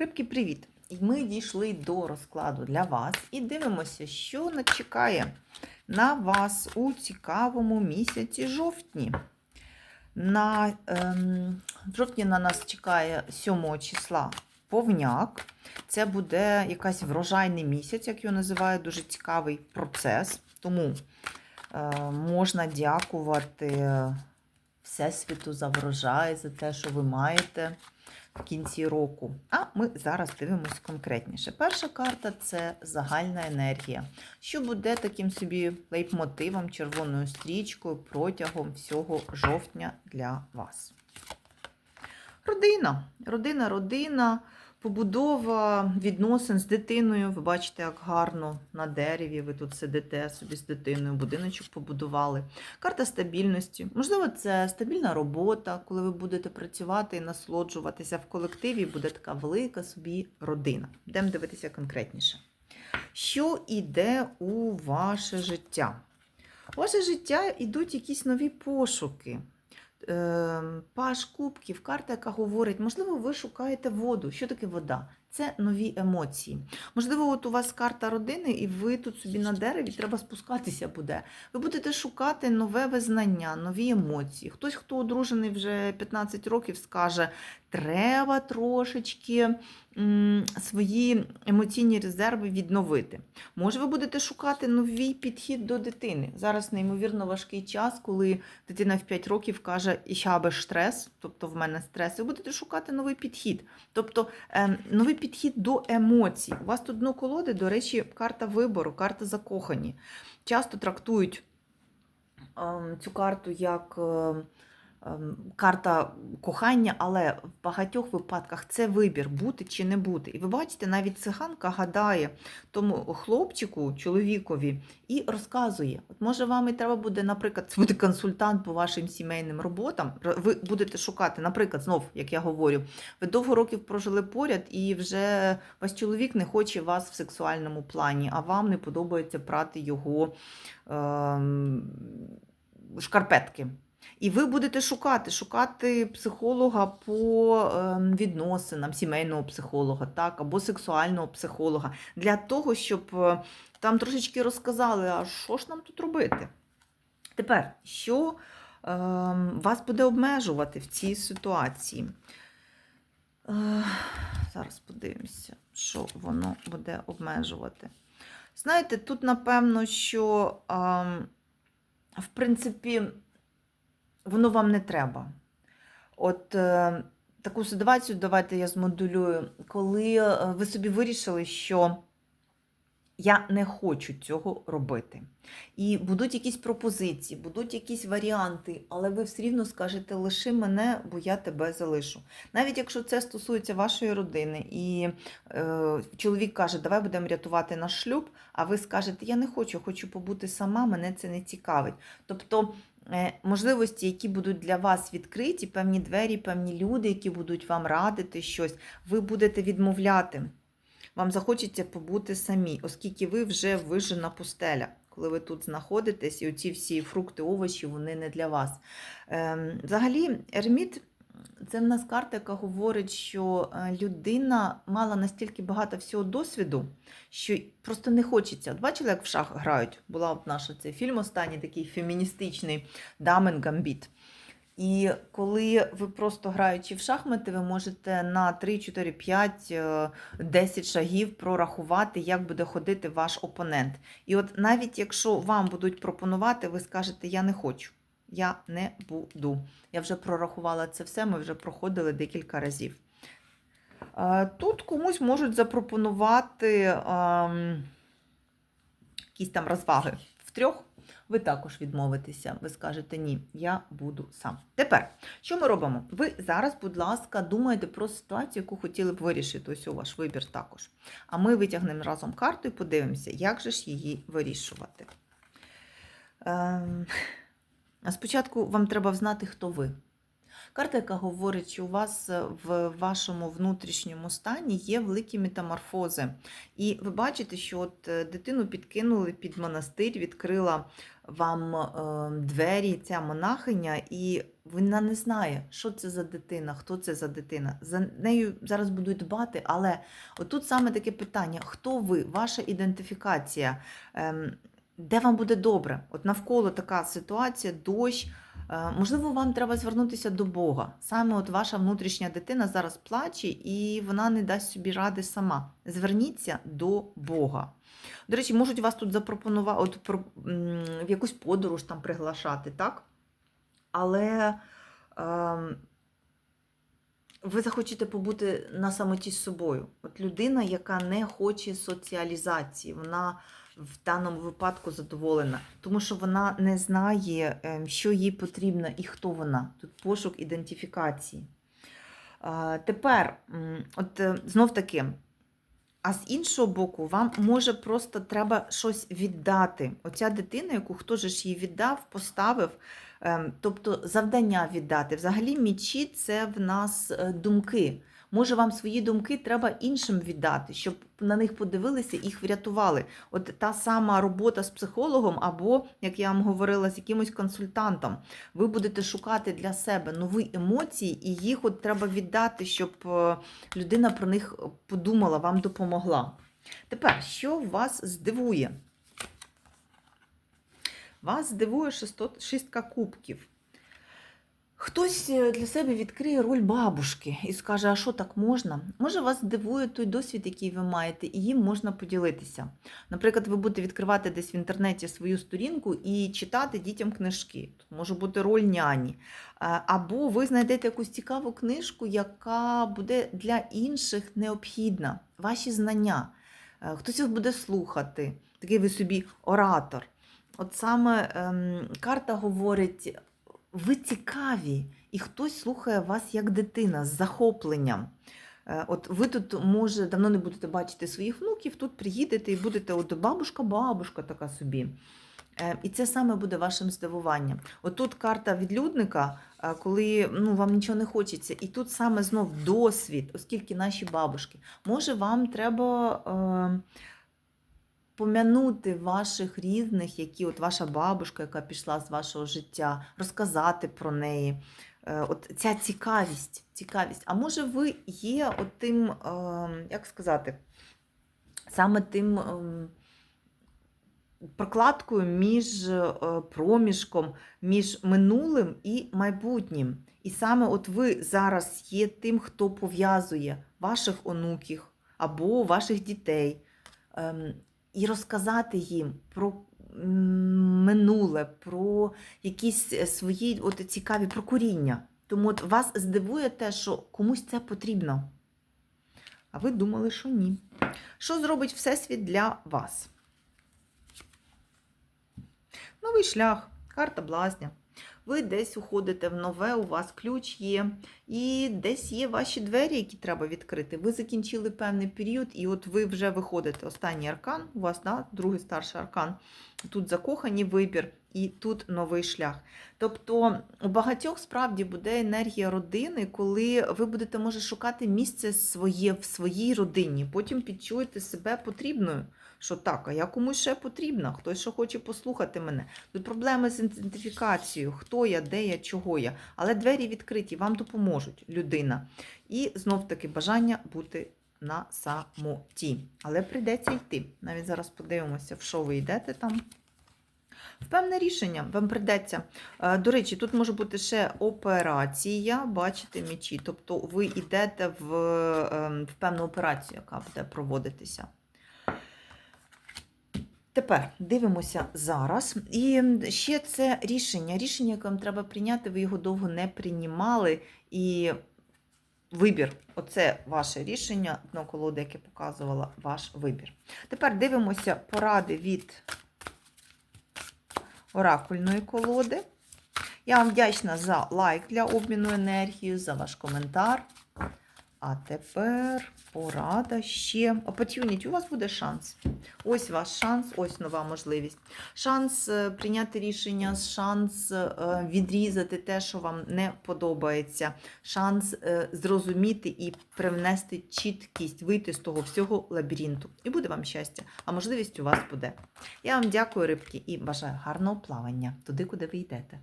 Рибки, привіт! Ми дійшли до розкладу для вас і дивимося, що нас чекає на вас у цікавому місяці жовтні. На ем, в жовтні на нас чекає 7 числа повняк. Це буде якась врожайний місяць, як його називають, дуже цікавий процес. Тому е, можна дякувати Всесвіту за врожай, за те, що ви маєте в кінці року. А ми зараз дивимось конкретніше. Перша карта це загальна енергія, що буде таким собі лейтмотивом, червоною стрічкою протягом всього жовтня для вас. Родина. Родина, родина, побудова відносин з дитиною. Ви бачите, як гарно на дереві. Ви тут сидите собі з дитиною, будиночок побудували. Карта стабільності. Можливо, це стабільна робота, коли ви будете працювати і насолоджуватися в колективі, буде така велика собі родина. Йдемо дивитися конкретніше. Що йде у ваше життя? У ваше життя йдуть якісь нові пошуки. Е, Паш кубків, карта, яка говорить, можливо, ви шукаєте воду. Що таке вода? Це нові емоції. Можливо, от у вас карта родини, і ви тут собі на дереві треба спускатися буде. Ви будете шукати нове визнання, нові емоції. Хтось, хто одружений вже 15 років, скаже, треба трошечки свої емоційні резерви відновити. Може, ви будете шукати новий підхід до дитини. Зараз неймовірно важкий час, коли дитина в 5 років каже, і би стрес, тобто в мене стрес, ви будете шукати новий підхід. Тобто е, новий підхід до емоцій. У вас тут дно колоди, до речі, карта вибору, карта закохані. Часто трактують е, цю карту як. Е, ем, Карта кохання, але в багатьох випадках це вибір, бути чи не бути. І ви бачите, навіть циганка гадає тому хлопчику, чоловікові, і розказує: от може вам і треба буде, наприклад, бути консультант по вашим сімейним роботам. Ви будете шукати, наприклад, знов, як я говорю, ви довго років прожили поряд, і вже ваш чоловік не хоче вас в сексуальному плані, а вам не подобається прати його ем, шкарпетки. І ви будете шукати, шукати психолога по ем, відносинам, сімейного психолога, так, або сексуального психолога, для того, щоб е, там трошечки розказали, а що ж нам тут робити. Тепер, що ем, вас буде обмежувати в цій ситуації? Е, зараз подивимося, що воно буде обмежувати. Знаєте, тут, напевно, що, ем, в принципі, воно вам не треба. От е, таку ситуацію, давайте я змодулюю, коли е, ви собі вирішили, що я не хочу цього робити. І будуть якісь пропозиції, будуть якісь варіанти, але ви все рівно скажете, лиши мене, бо я тебе залишу. Навіть якщо це стосується вашої родини, і е, чоловік каже, давай будемо рятувати наш шлюб, а ви скажете, я не хочу, хочу побути сама, мене це не цікавить. Тобто можливості, які будуть для вас відкриті, певні двері, певні люди, які будуть вам радити щось, ви будете відмовляти. Вам захочеться побути самі, оскільки ви вже вижена пустеля. Коли ви тут знаходитесь, і оці всі фрукти, овочі, вони не для вас. Ем, взагалі, ерміт це в нас карта, яка говорить, що е, людина мала настільки багато всього досвіду, що просто не хочеться. От бачили, як в шах грають? Була от наша цей фільм останній такий феміністичний Дамен Гамбіт. І коли ви просто граючи в шахмати, ви можете на 3, 4, 5, 10 шагів прорахувати, як буде ходити ваш опонент. І от навіть якщо вам будуть пропонувати, ви скажете Я не хочу, я не буду. Я вже прорахувала це все, ми вже проходили декілька разів. Е, Тут комусь можуть запропонувати ем, якісь там розваги втрьох. Ви також відмовитеся, ви скажете ні, я буду сам. Тепер, що ми робимо? Ви зараз, будь ласка, думаєте про ситуацію, яку хотіли б вирішити. Ось у ваш вибір також. А ми витягнемо разом карту і подивимося, як же ж її вирішувати. Ем... А спочатку вам треба знати, хто ви. Карта, яка говорить, що у вас е, в вашому внутрішньому стані є великі метаморфози. І ви бачите, що от е, дитину підкинули під монастир, відкрила вам е, двері ця монахиня, і вона не знає, що це за дитина, хто це за дитина. За нею зараз будуть дбати, але отут саме таке питання: хто ви, ваша ідентифікація, ем, де вам буде добре? От навколо така ситуація, дощ. Е, Можливо, вам треба звернутися до Бога. Саме от ваша внутрішня дитина зараз плаче і вона не дасть собі ради сама. Зверніться до Бога. До речі, можуть вас тут запропонувати от, про- в якусь подорож там приглашати, так? Але ем, ви захочете побути на самоті з собою. От людина, яка не хоче соціалізації, вона в даному випадку задоволена, тому що вона не знає, ем, що їй потрібно і хто вона. Тут пошук ідентифікації. Тепер, от е, знов таки, а з іншого боку, вам може просто треба щось віддати. Оця дитина, яку хто ж її віддав, поставив, ем, тобто завдання віддати. Взагалі, мічі це в нас е, думки. Може, вам свої думки треба іншим віддати, щоб на них подивилися і їх врятували. От та сама робота з психологом, або, як я вам говорила, з якимось консультантом. Ви будете шукати для себе нові емоції, і їх от треба віддати, щоб е, людина про них подумала, вам допомогла. Тепер, що вас здивує? Вас здивує шістка кубків. Хтось е, для себе відкриє роль бабушки і скаже, а що так можна? Може, вас здивує той досвід, який ви маєте, і їм можна поділитися. Наприклад, ви будете відкривати десь в інтернеті свою сторінку і читати дітям книжки. Тут може бути роль няні. Е, Або ви знайдете якусь цікаву книжку, яка буде для інших необхідна. Ваші знання. Е, Хтось вас буде слухати, такий ви собі оратор. От саме ем, карта говорить, ви цікаві, і хтось слухає вас як дитина з захопленням. Е, От ви тут, може, давно не будете бачити своїх внуків, тут приїдете і будете от бабушка, бабушка така собі. Е, І це саме буде вашим здивуванням. Отут карта відлюдника, е, коли ну, вам нічого не хочеться. І тут саме знов досвід, оскільки наші бабушки. Може, вам треба е, пом'янути ваших різних, які от ваша бабушка, яка пішла з вашого життя, розказати про неї. Е, От ця цікавість, цікавість. А може, ви є от тим, е, як сказати, саме тим. ем, прокладкою між е, проміжком, між минулим і майбутнім. І саме от ви зараз є тим, хто пов'язує ваших онуків або ваших дітей, ем, і розказати їм про минуле, про якісь е, свої от цікаві про коріння. Тому от вас здивує те, що комусь це потрібно. А ви думали, що ні. Що зробить Всесвіт для вас? Новий шлях, карта блазня. Ви десь уходите в нове, у вас ключ є, і десь є ваші двері, які треба відкрити. Ви закінчили певний період, і от ви вже виходите. Останній аркан, у вас да, другий старший аркан. Тут закохані вибір, і тут новий шлях. Тобто у багатьох справді буде енергія родини, коли ви будете може шукати місце своє в своїй родині, потім підчуєте себе потрібною. Що так, а я комусь ще потрібна, хтось ще хоче послухати мене. Тут проблеми з ідентифікацією, хто я, де я, чого я. Але двері відкриті, вам допоможуть людина. І знов таки бажання бути на самоті. Але прийдеться йти. Навіть зараз подивимося, в що ви йдете там. В певне рішення вам прийдеться. Е, До речі, тут може бути ще операція, бачите, мічі. Тобто ви йдете в, ем, в певну операцію, яка буде проводитися. Тепер дивимося зараз. І ще це рішення. Рішення, яке вам треба прийняти, ви його довго не приймали. І вибір оце ваше рішення, дно колоди, яке показувала ваш вибір. Тепер дивимося поради від оракульної колоди. Я вам вдячна за лайк для обміну енергією, за ваш коментар. А тепер порада ще. Opportunity, у вас буде шанс. Ось ваш шанс, ось нова можливість. Шанс е, прийняти рішення, шанс е, відрізати те, що вам не подобається, шанс е, зрозуміти і привнести чіткість, вийти з того всього лабіринту. І буде вам щастя, а можливість у вас буде. Я вам дякую, рибки, і бажаю гарного плавання туди, куди ви йдете.